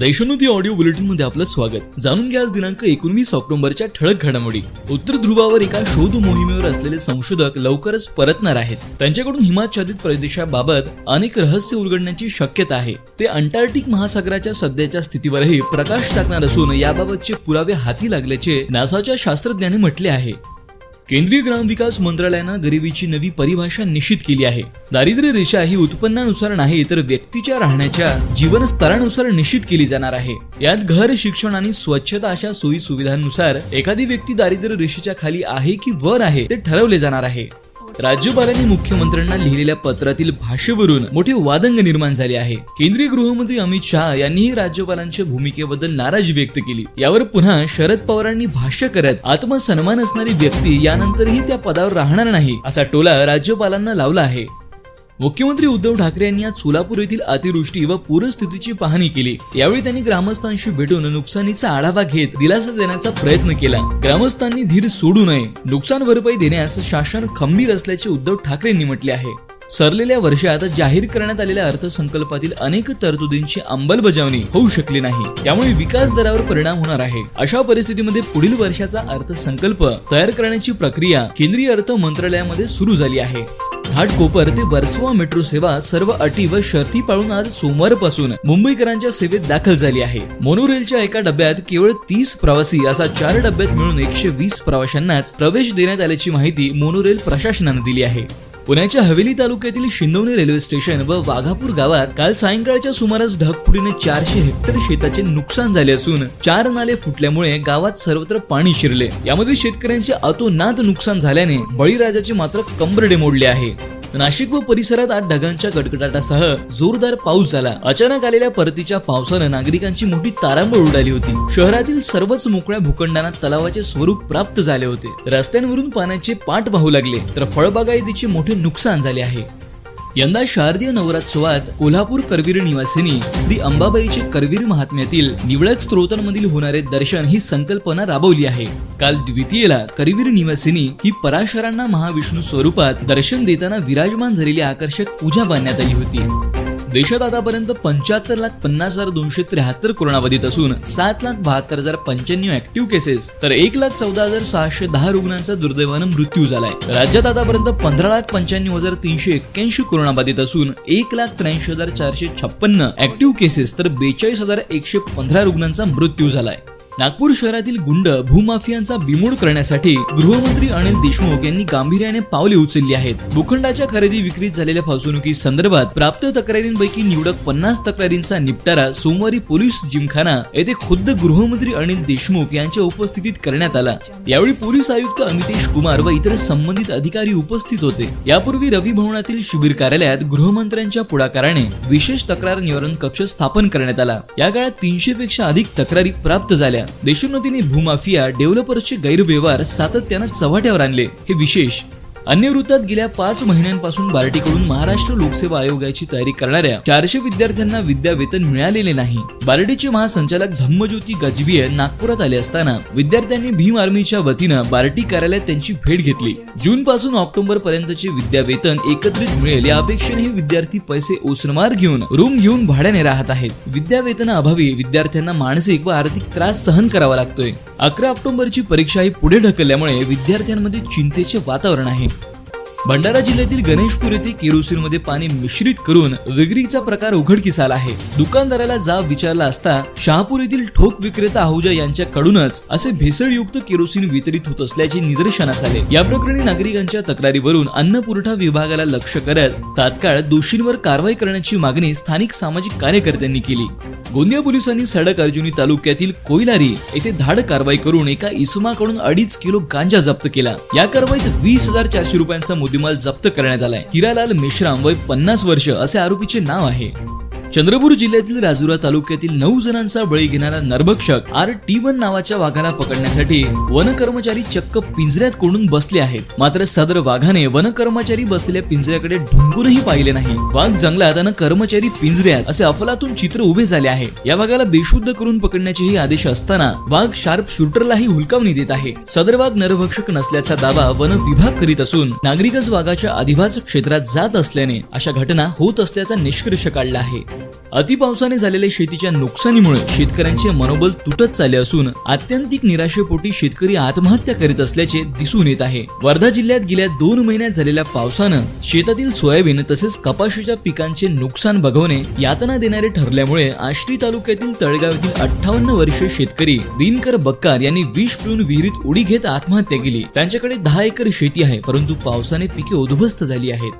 दैशोन्नती audio बुलेटिनमध्ये आपलं स्वागत. जाणून घ्या आज दिनांक एकोणवीस ऑक्टोबरच्या ठळक घडामोडी. उत्तर ध्रुवावर एका शोध मोहिमेवर असलेले संशोधक लवकरच परतणार आहेत. त्यांच्याकडून हिमाच्छादित प्रदेशाबाबत अनेक रहस्य उलगडण्याची शक्यता आहे. ते अंटार्क्टिक महासागराच्या सध्याच्या स्थितीवरही प्रकाश टाकणार असून याबाबतचे पुरावे हाती लागल्याचे नासाच्या शास्त्रज्ञांनी म्हटले आहे. केंद्रीय ग्रामविकास मंत्रालयानं गरिबीची नवी परिभाषा निश्चित केली आहे. दारिद्र्य रेषा ही उत्पन्नानुसार नाही तर व्यक्तीच्या राहण्याच्या जीवनस्तरानुसार निश्चित केली जाणार आहे. यात घर शिक्षण आणि स्वच्छता अशा सोयी सुविधांनुसार एखादी व्यक्ती दारिद्र्य रेषेच्या खाली आहे की वर आहे ते ठरवले जाणार आहे. राज्यपालांनी मुख्यमंत्र्यांना लिहिलेल्या पत्रातील भाषेवरून मोठे वादंग निर्माण झाले आहे. केंद्रीय गृहमंत्री अमित शहा यांनीही राज्यपालांच्या भूमिकेबद्दल नाराजी व्यक्त केली. यावर पुन्हा शरद पवारांनी भाष्य करत आत्मसन्मान असणारी व्यक्ती यानंतरही त्या पदावर राहणार नाही असा टोला राज्यपालांना लावला आहे. मुख्यमंत्री उद्धव ठाकरे यांनी आज सोलापूर येथील अतिवृष्टी व पूरस्थितीची पाहणी केली. यावेळी त्यांनी ग्रामस्थांशी भेटून नुकसानीचा आढावा घेत दिलासा देण्याचा प्रयत्न केला. ग्रामस्थांनी धीर सोडू नये नुकसान भरपाई देण्यास शासन खंबीर असल्याचे उद्धव ठाकरेंनी म्हटले आहे. सरलेल्या वर्षात जाहीर करण्यात आलेल्या अर्थसंकल्पातील अनेक तरतुदींची अंमलबजावणी होऊ शकली नाही. त्यामुळे विकास दरावर परिणाम होणार आहे. अशा परिस्थितीमध्ये पुढील वर्षाचा अर्थसंकल्प तयार करण्याची प्रक्रिया केंद्रीय अर्थ मंत्रालयामध्ये सुरू झाली आहे. घाटकोपर ते वर्सोवा मेट्रो सेवा सर्व अटी व शर्ती पाळून आज सोमवारपासून मुंबईकरांच्या सेवेत दाखल झाली आहे. मोनोरेलच्या एका डब्यात केवळ तीस प्रवासी असा चार डब्यात मिळून एकशे वीस प्रवाशांनाच प्रवेश देण्यात आल्याची माहिती मोनोरेल प्रशासनानं दिली आहे. पुण्याच्या हवेली तालुक्यातील शिंदवणी रेल्वे स्टेशन व वाघापूर गावात काल सायंकाळच्या सुमारास ढगफुटीने चारशे हेक्टर शेताचे नुकसान झाले असून चार नाले फुटल्यामुळे गावात सर्वत्र पाणी शिरले. यामध्ये शेतकऱ्यांचे अतोनात नुकसान झाल्याने बळीराजाचे मात्र कंबरडे मोडले आहे. नाशिक व परिसरात आज ढगांच्या गडगडाटासह जोरदार पाऊस झाला. अचानक आलेल्या परतीच्या पावसानं नागरिकांची मोठी तारांबळ उडाली होती. शहरातील सर्वच मोकळ्या भूखंडांना तलावाचे स्वरूप प्राप्त झाले होते. रस्त्यांवरून पाण्याचे पाठ वाहू लागले तर फळबागायतीचे मोठे नुकसान झाले आहे. यंदा शारदीय नवरात्रोत्सवात कोल्हापूर करवीर निवासिनी श्री अंबाबाईचे करवीर महात्म्यातील निवडक स्त्रोतांमधील होणारे दर्शन ही संकल्पना राबवली आहे. काल द्वितीयेला करवीर निवासिनी ही पराशरांना महाविष्णू स्वरूपात दर्शन देताना विराजमान झालेली आकर्षक पूजा बांधण्यात आली होती. देशात आतापर्यंत पंच्याहत्तर लाख पन्नास हजार दोनशे त्र्याहत्तर कोरोनाबाधित असून सात लाख बहात्तर हजार पंच्याण्णव ऍक्टिव्ह केसेस तर एक लाख चौदा हजार सहाशे दहा रुग्णांचा दुर्दैवानं मृत्यू झालाय. राज्यात आतापर्यंत पंधरा लाख पंच्याण्णव हजार तीनशे एक्क्याऐंशी कोरोनाबाधित असून एक लाख त्र्याऐंशी हजार चारशे छप्पन्न ऍक्टिव्ह केसेस तर बेचाळीस हजार एकशे पंधरा रुग्णांचा मृत्यू झालाय. नागपूर शहरातील गुंड भूमाफियांचा बिमोड करण्यासाठी गृहमंत्री अनिल देशमुख यांनी गांभीर्याने पावले उचलली आहेत. भूखंडाच्या खरेदी विक्रीत झालेल्या फसवणुकी संदर्भात प्राप्त तक्रारींपैकी निवडक पन्नास तक्रारींचा निपटारा सोमवारी पोलीस जिमखाना येथे खुद्द गृहमंत्री अनिल देशमुख यांच्या उपस्थितीत करण्यात आला. यावेळी पोलीस आयुक्त अमितेश कुमार व इतर संबंधित अधिकारी उपस्थित होते. यापूर्वी रवी भवनातील शिबिर कार्यालयात गृहमंत्र्यांच्या पुढाकाराने विशेष तक्रार निवारण कक्ष स्थापन करण्यात आला. या काळात तीनशे पेक्षा अधिक तक्रारी प्राप्त झाल्या. देशोन्नतीने भूमाफिया डेव्हलपर्सचे गैरव्यवहार सातत्यानं चव्हाट्यावर आणले. हे विशेष अन्य वृत्तात गेल्या पाच महिन्यांपासून बार्टीकडून महाराष्ट्र लोकसेवा आयोगाची तयारी करणाऱ्या चारशे विद्यार्थ्यांना विद्या वेतन मिळालेले नाही. बार्टीचे महासंचालक धम्मज्योती गजबीय नागपुरात आले असताना विद्यार्थ्यांनी भीम आर्मीच्या वतीनं बार्टी कार्यालयात त्यांची भेट घेतली. जून पासून ऑक्टोबर पर्यंतचे विद्या वेतन एकत्रित मिळेल या अपेक्षेने हे विद्यार्थी पैसे ओसरमार घेऊन रूम घेऊन भाड्याने राहत आहेत. विद्या वेतनाअभावी विद्यार्थ्यांना मानसिक व आर्थिक त्रास सहन करावा लागतोय. अकरा ऑक्टोबरची परीक्षा ही पुढे ढकलल्यामुळे विद्यार्थ्यांमध्ये चिंतेचे वातावरण आहे. भंडारा जिल्ह्यातील गणेशपूर येथे केरोसिनमध्ये पाणी मिश्रित करून विक्रीचा प्रकार उघडकीस आला आहे. दुकानदाराला जाब विचारला असता शहापूर येथील ठोक विक्रेता आहुजा यांच्याकडूनच असे भेसळयुक्त केरोसिन वितरित होत असल्याचे निदर्शनास आले. या प्रकरणी नागरिकांच्या तक्रारीवरून अन्न पुरवठा विभागाला लक्ष करत तात्काळ दोषींवर कारवाई करण्याची मागणी स्थानिक सामाजिक कार्यकर्त्यांनी केली. गोंदिया पोलिसांनी सडक अर्जुनी तालुक्यातील कोयलारी येथे धाड कारवाई करून एका इसमाकडून अडीच किलो गांजा जप्त केला. या कारवाईत वीस हजार चारशे रुपयांचा मुद्देमाल जप्त करण्यात आलाय. हिरालाल मेश्राम वय पन्नास वर्ष असे आरोपीचे नाव आहे. चंद्रपूर जिल्ह्यातील राजुरा तालुक्यातील नऊ जणांचा बळी घेणारा नरभक्षक आर टी वन नावाच्या वाघाला पकडण्यासाठी वन कर्मचारी चक्क पिंजऱ्यात कोंडून बसले आहेत. मात्र सदर वाघाने वन कर्मचारी बसलेल्या पिंजऱ्याकडे ढुंकूनही पाहिले नाही. वाघ जंगलात आणि कर्मचारी पिंजऱ्यात असे अफलातून चित्र उभे झाले आहे. या वाघाला बेशुद्ध करून पकडण्याचेही आदेश असताना वाघ शार्प शूटरलाही हुलकावणी देत आहे. सदर वाघ नरभक्षक नसल्याचा दावा वन विभाग करीत असून नागरिकच वाघाच्या अधिवास क्षेत्रात जात असल्याने अशा घटना होत असल्याचा निष्कर्ष काढला आहे. अतिपावसाने झालेल्या शेतीच्या नुकसानीमुळे शेतकऱ्यांचे मनोबल तुटत चालले असून आत्यंतिक निराशेपोटी शेतकरी आत्महत्या करीत असल्याचे दिसून येत आहे. वर्धा जिल्ह्यात गेल्या दोन महिन्यात झालेल्या पावसानं शेतातील सोयाबीन तसेच कपाशीच्या पिकांचे नुकसान बघवणे यातना देणारे ठरल्यामुळे आष्टी तालुक्यातील तळगाव येथील अठ्ठावन्न वर्षीय शेतकरी दिनकर बक्कार यांनी विष पिळून विहिरीत उडी घेत आत्महत्या केली. त्यांच्याकडे दहा एकर शेती आहे परंतु पावसाने पिके उद्ध्वस्त झाली आहेत.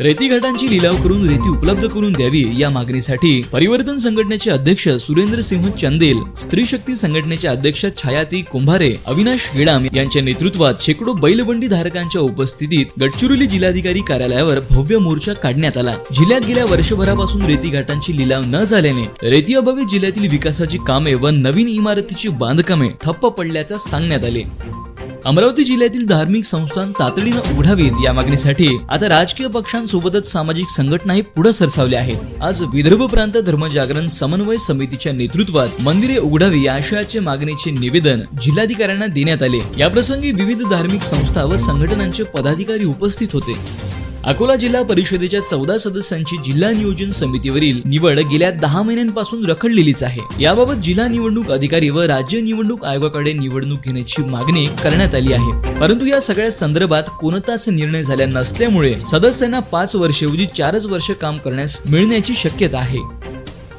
रेती घाटांची लिलाव करून रेती उपलब्ध करून द्यावी या मागणीसाठी परिवर्तन संघटनेचे अध्यक्ष सुरेंद्र सिंह चंदेल स्त्री शक्ती संघटनेचे अध्यक्ष छायाती कुंभारे अविनाश गेडाम यांच्या नेतृत्वात शेकडो बैलबंडी धारकांच्या उपस्थितीत गडचिरोली जिल्हाधिकारी कार्यालयावर भव्य मोर्चा काढण्यात आला. जिल्ह्यात गेल्या वर्षभरापासून रेती घाटांची लिलाव न झाल्याने रेती अभावी जिल्ह्यातील विकासाची कामे व नवीन इमारतीची बांधकामे ठप्प पडल्याचा सांगण्यात आले. अमरावती जिल्ह्यातील धार्मिक संस्थान तातडीनं उघडावीत या मागणीसाठी आता राजकीय पक्षांसोबतच सामाजिक संघटनाही पुढे सरसावल्या आहेत. आज विदर्भ प्रांत धर्मजागरण समन्वय समितीच्या नेतृत्वात मंदिरे उघडावी या आशयाचे मागणीचे निवेदन जिल्हाधिकाऱ्यांना देण्यात आले. याप्रसंगी विविध धार्मिक संस्था व संघटनांचे पदाधिकारी उपस्थित होते. अकोला जिल्हा परिषदेच्या चौदा सदस्यांची जिल्हा नियोजन समितीवरील निवड गेल्या दहा महिन्यांपासून रखडलेलीच आहे. याबाबत जिल्हा निवडणूक अधिकारी व राज्य निवडणूक आयोगाकडे निवडणूक घेण्याची मागणी करण्यात आली आहे. परंतु या सगळ्या संदर्भात कोणताच निर्णय झाला नसल्यामुळे सदस्यांना पाच वर्षऐवजी चारच वर्ष काम करण्यास मिळण्याची शक्यता आहे.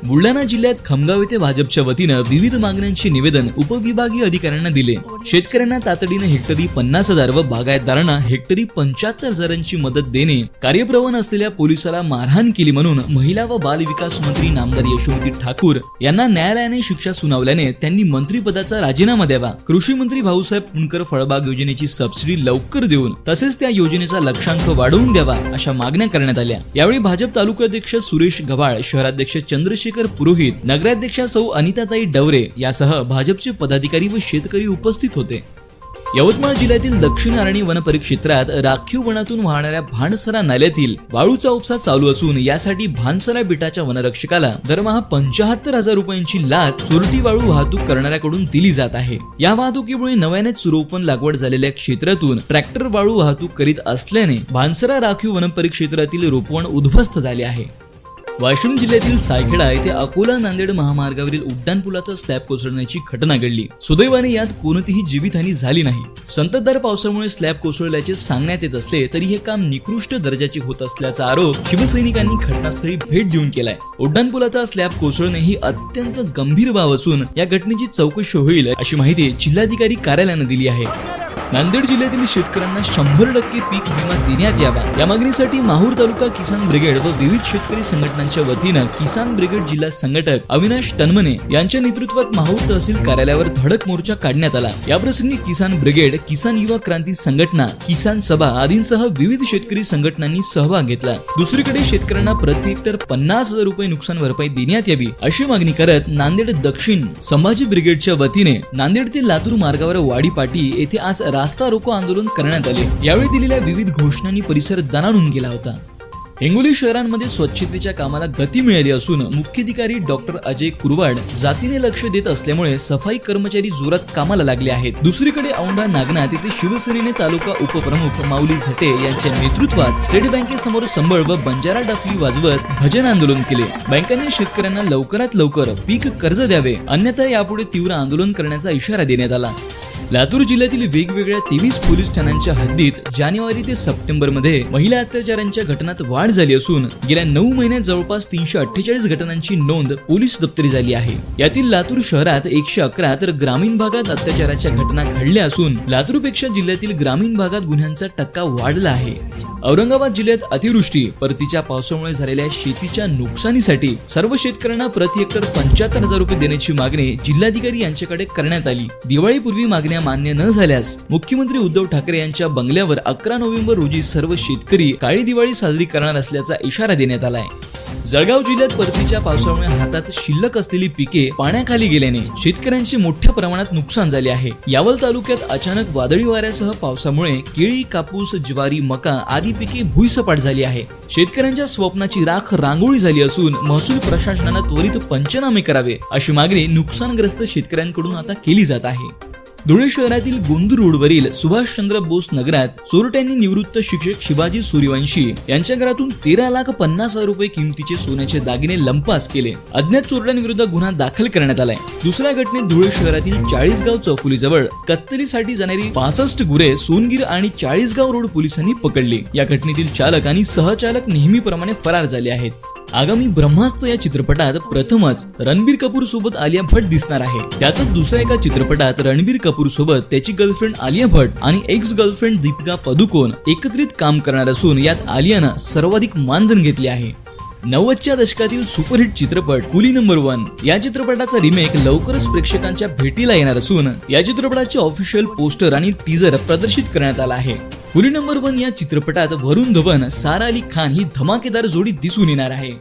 बुलढाणा जिल्ह्यात खमगाव येथे भाजपच्या वतीनं विविध मागण्यांचे निवेदन उपविभागीय अधिकाऱ्यांना दिले. शेतकऱ्यांना तातडीनं हेक्टरी पन्नास हजार व बागायतदारांना हेक्टरी पंच्याहत्तर हजारांची मदत देणे. कार्यप्रवण असलेल्या पोलिसाला मारहाण केली म्हणून महिला व बाल विकास मंत्री नामदार यशोमती ठाकूर यांना न्यायालयाने शिक्षा सुनावल्याने त्यांनी मंत्रिपदाचा राजीनामा द्यावा. कृषी मंत्री भाऊसाहेब फुंडकर फळबाग योजनेची सबसिडी लवकर देऊन तसेच त्या योजनेचा लक्षांक वाढवून द्यावा अशा मागण्या करण्यात आल्या. यावेळी भाजप तालुकाध्यक्ष सुरेश गव्हाळ शहराध्यक्ष चंद्रशेखर पुरोहित नगराध्यक्षा सौ अनिताताई डवरे यासह भाजपचे पदाधिकारी व शेतकरी उपस्थित होते. यवतमाळ जिल्ह्यातील दक्षिण आरणी वन परिक्षेत्रात राखीव वनातून वाहणाऱ्या भानसरा नाल्यातील वाळूचा उपसा चालू असून यासाठी भानसरा बिटाच्या वनरक्षकाला दरमहा पंचाहत्तर हजार रुपयांची लाच चोरटी वाळू वाहतूक करणाऱ्याकडून दिली जात आहे. या वाहतुकीमुळे नव्यानेच सुरोपण लागवड झालेल्या क्षेत्रातून ट्रॅक्टर वाळू वाहतूक करीत असल्याने भानसरा राखीव वन परिक्षेत्रातील रोपवण उद्ध्वस्त झाले आहे. वाशिम जिल्ह्यातील सायखेडा येथे अकोला नांदेड महामार्गावरील उड्डाणपुलाचा स्लॅब कोसळण्याची घटना घडली. सुदैवाने यात कोणतीही जीवितहानी झाली नाही. संततधार पावसामुळे स्लॅब कोसळल्याचे सांगण्यात येत असले तरी हे काम निकृष्ट दर्जाचे होत असल्याचा आरोप शिवसैनिकांनी घटनास्थळी भेट देऊन केलाय. उड्डाणपुलाचा स्लॅब कोसळणे ही अत्यंत गंभीर बाब असून या घटनेची चौकशी होईल अशी माहिती जिल्हाधिकारी कार्यालयानं दिली आहे. नांदेड जिल्ह्यातील शेतकऱ्यांना शंभर टक्के पीक विमा देण्यात यावा. या मागणीसाठी माहूर तालुका किसान ब्रिगेड व विविध शेतकरी संघटनांच्या वतीनं किसान ब्रिगेड जिल्हा संघटक अविनाश तन्मने यांच्या नेतृत्वात माहूर तहसील कार्यालयावर धडक मोर्चा काढण्यात आला. याप्रसंगी किसान ब्रिगेड किसान युवा क्रांती संघटना किसान सभा आदींसह विविध शेतकरी संघटनांनी सहभाग घेतला. दुसरीकडे शेतकऱ्यांना प्रति हेक्टर पन्नास हजार रुपये नुकसान भरपाई देण्यात यावी अशी मागणी करत नांदेड दक्षिण संभाजी ब्रिगेडच्या वतीने नांदेड ते लातूर मार्गावर वाडी पाटी येथे आज रास्ता रोको आंदोलन करण्यात आले. यावेळी दिलेल्या विविध घोषणांनी परिसर दणाणून गेला होता. हिंगोली शहरांमध्ये स्वच्छतेच्या कामाला गती मिळाली असून मुख्याधिकारी डॉक्टर अजय कुरवाड जातीने लक्ष देत असल्यामुळे सफाई कर्मचारी जोरात कामाला लागले आहेत. दुसरीकडे औंढा नागनाथ येथे शिवसेनेने तालुका उपप्रमुख माऊली झटे यांच्या नेतृत्वात स्टेट बँकेसमोर संबळ व बंजारा डफली वाजवत भजन आंदोलन केले. बँकांनी शेतकऱ्यांना लवकरात लवकर पीक कर्ज द्यावे. अन्यथा यापुढे तीव्र आंदोलन करण्याचा इशारा देण्यात आला. लातूर जिल्ह्यातील वेगवेगळ्या तेवीस पोलीस ठाण्यांच्या हद्दीत जानेवारी ते सप्टेंबरमध्ये महिला अत्याचारांच्या घटनात वाढ झाली असून गेल्या नऊ महिन्यात जवळपास तीनशे अठ्ठेचाळीस घटनांची नोंद पोलीस दप्तरी झाली आहे. यातील लातूर शहरात एकशे अकरा तर ग्रामीण भागात अत्याचाराच्या घटना घडल्या असून लातूरपेक्षा जिल्ह्यातील ग्रामीण भागात गुन्ह्यांचा टक्का वाढला आहे. औरंगाबाद जिल्ह्यात अतिवृष्टी परतीच्या पावसामुळे झालेल्या शेतीच्या नुकसानीसाठी सर्व शेतकऱ्यांना प्रति हेक्टर पंच्याहत्तर हजार रुपये देण्याची मागणी जिल्हाधिकारी यांच्याकडे करण्यात आली. दिवाळीपूर्वी मागण्या मान्य न झाल्यास मुख्यमंत्री उद्धव ठाकरे यांच्या बंगल्यावर अकरा नोव्हेंबर रोजी सर्व शेतकरी काळी दिवाळी साजरी करणार असल्याचा इशारा देण्यात आलाय. जळगाव जिल्ह्यात परतीच्या पावसामुळे हातात शिल्लक असलेली पिके पाण्याखाली गेल्याने शेतकऱ्यांचे मोठ्या प्रमाणात नुकसान झाले आहे. यावल तालुक्यात अचानक वादळी वाऱ्यासह पावसामुळे केळी कापूस ज्वारी मका आदी पिके भुईसपाट झाली आहे. शेतकऱ्यांच्या स्वप्नाची राख रांगोळी झाली असून महसूल प्रशासनानं त्वरित पंचनामे करावे अशी मागणी नुकसानग्रस्त शेतकऱ्यांकडून आता केली जात आहे. धुळे शहरातील गोंदूर रोडवरील सुभाषचंद्र बोस नगरात चोरट्यांनी निवृत्त शिक्षक शिवाजी सूर्यवंशी यांच्या घरातून तेरा लाख पन्नास हजार रुपये किमतीचे सोन्याचे दागिने लंपास केले. अज्ञात चोरट्यांविरुद्ध गुन्हा दाखल करण्यात आलाय. दुसऱ्या घटनेत धुळे शहरातील चाळीसगाव चौफुलीजवळ कत्तलीसाठी जाणारी पासष्ट गुरे सोनगीर आणि चाळीसगाव रोड पोलिसांनी पकडली. या घटनेतील चालक आणि सहचालक नेहमीप्रमाणे फरार झाले आहेत. आगामी ब्रह्मास्त्र या चित्रपटात प्रथमच रणबीर कपूर सोबत आलिया भट दिसणार आहे. त्यातच दुसऱ्या एका चित्रपटात रणबीर कपूर सोबत त्याची गर्लफ्रेंड आलिया भट आणि एक्स गर्लफ्रेंड दीपिका पदुकोण एकत्रित काम करणार असून यात आलियानं सर्वाधिक मानधन घेतले आहे. नव्वदच्या दशकातील सुपरहिट चित्रपट कुली नंबर वन या चित्रपटाचा रिमेक लवकरच प्रेक्षकांच्या भेटीला येणार असून या चित्रपटाचे ऑफिशियल पोस्टर आणि टीजर प्रदर्शित करण्यात आला आहे. कुली नंबर वन या चित्रपटात वरुण धवन सारा अली खान ही धमाकेदार जोडी दिसून येणार आहे.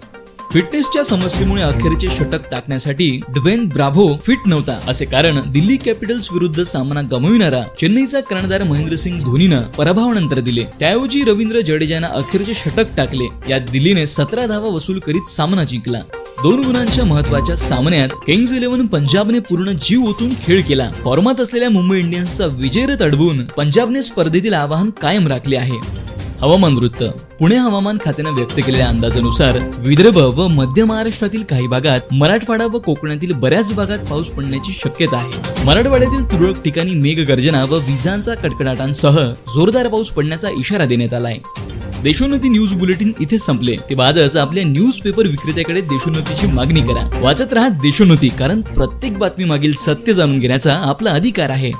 फिटनेसच्या समस्येमुळे अखेरचे षटक टाकण्यासाठी ड्वेन ब्राव्हो फिट नव्हता असे कारण दिल्ली कॅपिटल्स विरुद्ध सामना गमाविणारा चेन्नईचा कर्णधार महेंद्रसिंग धोनीनं पराभवानंतर दिले. त्याऐवजी रवींद्र जडेजानं अखेरचे षटक टाकले. यात दिल्लीने सतरा धावा वसूल करीत सामना जिंकला. दोन गुणांच्या महत्त्वाच्या सामन्यात किंग्ज इलेव्हन पंजाबने पूर्ण जीव ओतून खेळ केला. फॉर्मात असलेल्या मुंबई इंडियन्सचा विजयरथ अडवून पंजाबने स्पर्धेतील आवाहन कायम राखले आहे. हवामान वृत्त. पुणे हवामान खात्यानं व्यक्त केलेल्या अंदाजानुसार विदर्भ व मध्य महाराष्ट्रातील काही भागात मराठवाडा व कोकणातील बऱ्याच भागात पाऊस पडण्याची शक्यता आहे. मराठवाड्यातील तुरळक ठिकाणी मेघगर्जना व विजांचा कडकडाटांसह जोरदार पाऊस पडण्याचा इशारा देण्यात आलाय. देशोन्नती न्यूज बुलेटिन इथे संपले. ते आजच आपल्या न्यूज पेपर विक्रेत्याकडे देशोन्नतीची मागणी करा. वाचत राहा देशोन्नती कारण प्रत्येक बातमी मागील सत्य जाणून घेण्याचा आपला अधिकार आहे.